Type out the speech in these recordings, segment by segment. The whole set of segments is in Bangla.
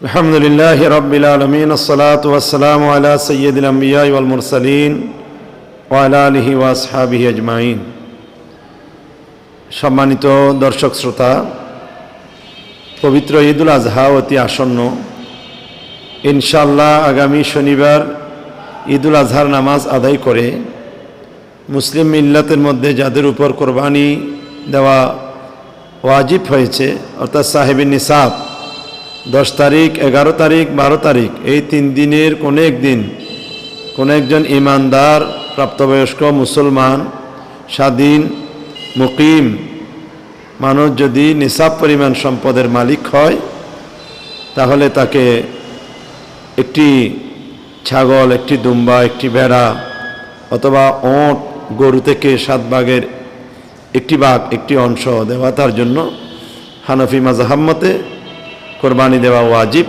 الحمد لله رب العالمين الصلاة والسلام على سيد الأنبياء والمرسلين وعلى آله وأصحابه أجمعين সম্মানিত দর্শক শ্রোতা পবিত্র ঈদুল আজহা অতি আসন্ন ইনশাল্লাহ আগামী শনিবার ঈদুল আজহার নামাজ আদায় করে মুসলিম মিল্লাতের মধ্যে যাদের উপর কোরবানি দেওয়া ওয়াজিব হয়েছে অর্থাৎ সাহেবিন নিসাব দশ তারিখ, এগারো তারিখ, বারো তারিখ। এই তিন দিনের কোনো একদিন কোনো একজন ইমানদার, প্রাপ্তবয়স্ক, মুসলমান, স্বাধীন, মুকিম মানুষ যদি নিসাব পরিমাণ সম্পদের মালিক হয়, তাহলে তাকে একটি ছাগল, একটি দুম্বা, একটি ভেড়া অথবা ওঁট গরু থেকে সাত বাঘের একটি বাঘ, একটি অংশ দেওয়া তার জন্য হানফি মাজাহাম্মতে কোরবানি দেওয়া ওয়াজিব।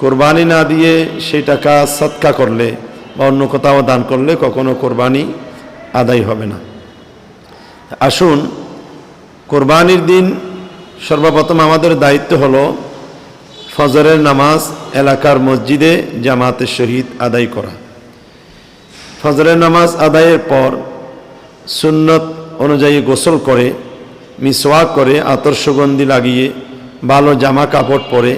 কোরবানি না দিয়ে সেই টাকা সৎকা করলে বা অন্য কোথাও দান করলে কখনো কোরবানি আদায় হবে না। আসুন, কোরবানির দিন সর্বপ্রথম আমাদের দায়িত্ব হলো ফজরের নামাজ এলাকার মসজিদে জামাতের শহীদ আদায় করা। ফজরের নামাজ আদায়ের পর সুন্নত অনুযায়ী গোসল করে, মিসওয়াক করে আতর সুগন্ধি লাগিয়ে ভালো জামা কাপড় পরে,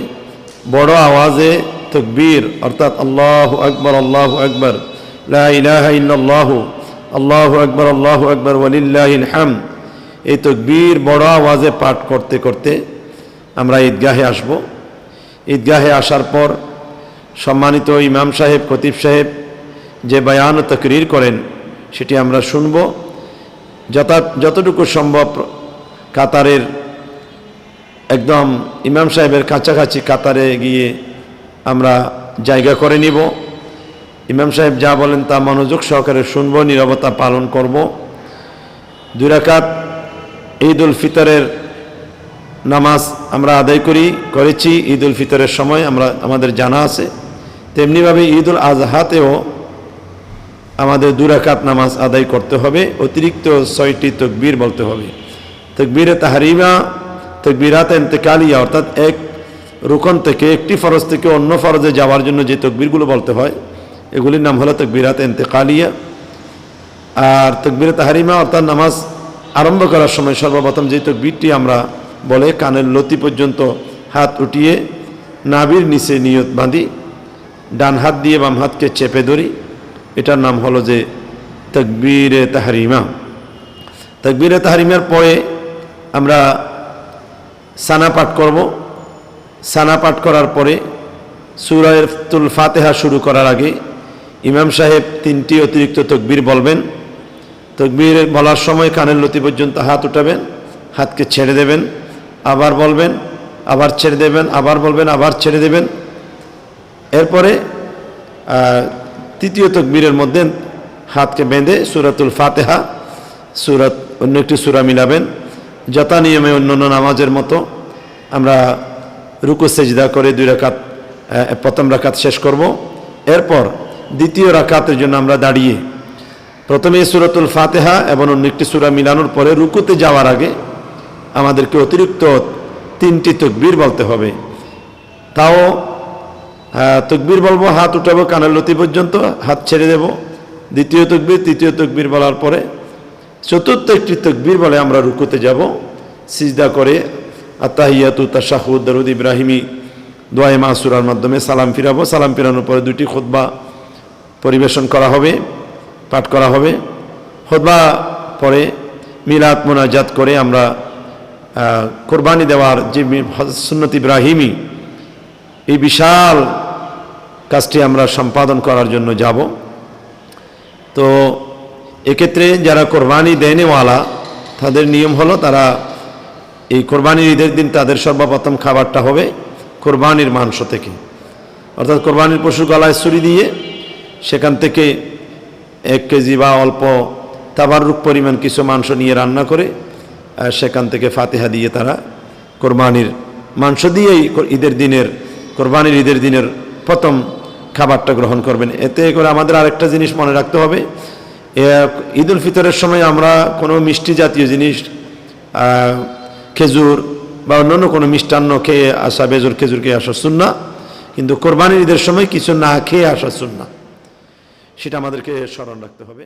বড় আওয়াজে তকবীর, অর্থাৎ আল্লাহ আকবর আল্লাহ আকবর লাহ আল্লাহ আকবর আল্লাহ আকবর ওলিল্লাহিল হাম এই তকবীর বড় আওয়াজে পাঠ করতে করতে আমরা ঈদগাহে আসব। ঈদগাহে আসার পর সম্মানিত ইমাম সাহেব, খতিব সাহেব যে বয়ান তকরির করেন, সেটি আমরা শুনব। যথা যতটুকু সম্ভব কাতারের একদম ইমাম সাহেবের কাছাকাছি কাতারে গিয়ে আমরা জায়গা করে নিব। ইমাম সাহেব যা বলেন তা মনোযোগ সহকারে শুনব, নিরবতা পালন করব। দুরাকাত ঈদ উল ফিতরের নামাজ আমরা আদায় করি, করেছি। ঈদ উল ফিতরের সময় আমরা, আমাদের জানা আছে। তেমনিভাবে ঈদ উল আজহাতেও আমাদের দুরাকাত নামাজ আদায় করতে হবে। অতিরিক্ত ছয়টি তকবীর বলতে হবে। তকবীরে তাহারিমা তকবিরাত এন্তেকালিয়া অর্থাৎ এক রুকন থেকে একটি ফরজ থেকে অন্য ফরজে যাওয়ার জন্য যে তকবীরগুলো বলতে হয়, এগুলির নাম হলো তকবিরাত এন্তেকালিয়া আর তকবির তাহারিমা, অর্থাৎ নামাজ আরম্ভ করার সময় সর্বপ্রথম যে তকবীরটি আমরা বলে কানের লতি পর্যন্ত হাত উঠিয়ে নাবির নিচে নিয়ত বাঁধি, ডান হাত দিয়ে বাম হাতকে চেপে ধরি। এটার নাম হলো যে তকবীরে তাহারিমা। তকবীরে তাহারিমার পরে আমরা সানা পাঠ করব। সানা পাঠ করার পরে সুরায়তুল ফাতেহা শুরু করার আগে ইমাম সাহেব তিনটি অতিরিক্ত তকবীর বলবেন। তকবীর বলার সময় কানের লতি পর্যন্ত হাত উঠাবেন, হাতকে ছেড়ে দেবেন, আবার বলবেন, আবার ছেড়ে দেবেন, আবার বলবেন, আবার ছেড়ে দেবেন। এরপরে তৃতীয় তকবীরের মধ্যে হাতকে বেঁধে সুরাতুল ফাতেহা, সুরাত, অন্য একটি সুরা মিলাবেন। যথা নিয়মে অন্য অন্য নামাজের মতো আমরা রুকু, সেজদা করে দুই রাকাত প্রথম রাকাত শেষ করব। এরপর দ্বিতীয় রাকাতের জন্য আমরা দাঁড়িয়ে প্রথমে সুরতুল ফাতেহা এবং অন্য একটি সুরা মিলানোর পরে রুকুতে যাওয়ার আগে আমাদেরকে অতিরিক্ত তিনটি তকবীর বলতে হবে। তাও তকবীর বলব, হাত উঠাবো, কানের লতি পর্যন্ত, হাত ছেড়ে দেব। দ্বিতীয় তকবীর, তৃতীয় তকবীর বলার পরে চতুর্থ একটি তকবীর বলে আমরা রুকুতে যাব। সিজদা করে আত্মাহিয়াতু তাশাহুদ দরুদ ইব্রাহিমি দোয়াই মাসুরার মাধ্যমে সালাম ফিরাবো। সালাম ফিরানোর পরে দুটি খুদ্া পরিবেশন করা হবে, পাঠ করা হবে। খুদ্া পরে মিলাদ মোনাজাত করে আমরা কোরবানি দেওয়ার যে সুন্নত ইব্রাহিমি, এই বিশাল কাজটি আমরা সম্পাদন করার জন্য যাব। তো এক্ষেত্রে যারা কোরবানি দেনেওয়ালা তাদের নিয়ম হলো তারা এই কোরবানির ঈদের দিন তাদের সর্বপ্রথম খাবারটা হবে কোরবানির মাংস থেকে। অর্থাৎ কোরবানির পশু গলায় ছুরি দিয়ে সেখান থেকে এক কেজি বা অল্প তাবারুক পরিমাণ কিছু মাংস নিয়ে রান্না করে, আর সেখান থেকে ফাতেহা দিয়ে তারা কোরবানির মাংস দিয়েই ঈদের দিনের, কোরবানির ঈদের দিনের প্রথম খাবারটা গ্রহণ করবেন। এতে করে আমাদের আরেকটা জিনিস মনে রাখতে হবে ঈদ উল ফিতরের সময় আমরা কোনো মিষ্টি জাতীয় জিনিস খেজুর বা অন্য কোনো মিষ্টান্ন খেয়ে আসা, বেজুর খেজুর খেয়ে আসা সুন্না, কিন্তু কোরবানির ঈদের সময় কিছু না খেয়ে আসা সুন্না। সেটা আমাদেরকে স্মরণ রাখতে হবে।